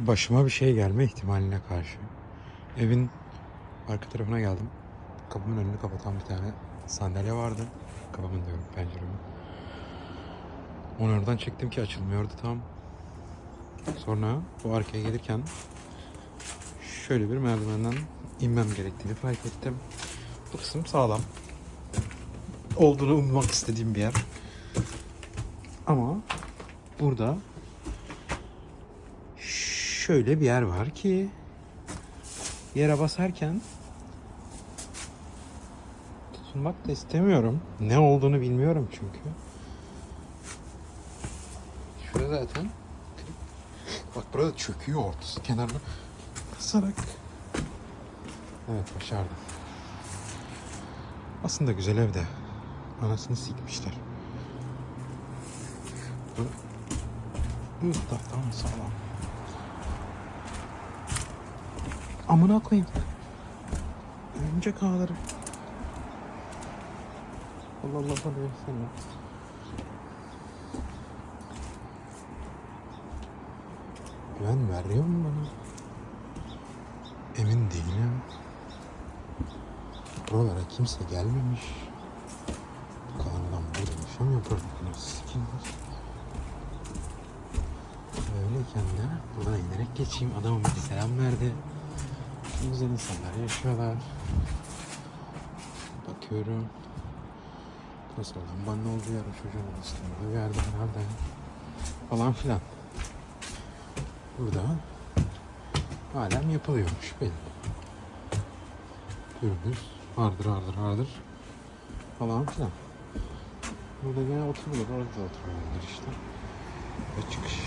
başıma bir şey gelme ihtimaline karşı evin arka tarafına geldim. Kapımın önünü kapatan bir tane sandalye vardı. Kapımın diyorum penceremi. Onu oradan çektim ki açılmıyordu tam. Sonra bu arkaya gelirken şöyle bir merdivenden inmem gerektiğini fark ettim. Bu kısım sağlam. Olduğunu ummak istediğim bir yer. Ama burada şöyle bir yer var ki yere basarken tutunmak da istemiyorum. Ne olduğunu bilmiyorum çünkü. Şurada zaten bak burada çöküyor ortası kenarına basarak. Evet başardım. Aslında güzel evde. Anasını sikmişler. Bu, bu sağlam. Amına koyayım. Örümcek ağları. Allah Allah Allah Allah. Güven veriyor mu bana? Emin değilim. Buralara kimse gelmemiş. Bu kadar adam burada yaşamıyor. Burada sikinler. Öyleyken de buradan inerek geçeyim. Adama bir selam verdi. Güzel insanlar yaşıyorlar. Bakıyorum. Burası lambanın olduğu yer. o Çocuğun odasında bir yerde herhalde. Falan filan. Burada halen yapılıyormuş belli. Gürbüz. Hardır hardır hardır. Falan filan. Burada gene oturulur. Orada da oturulur işte. Ve çıkış.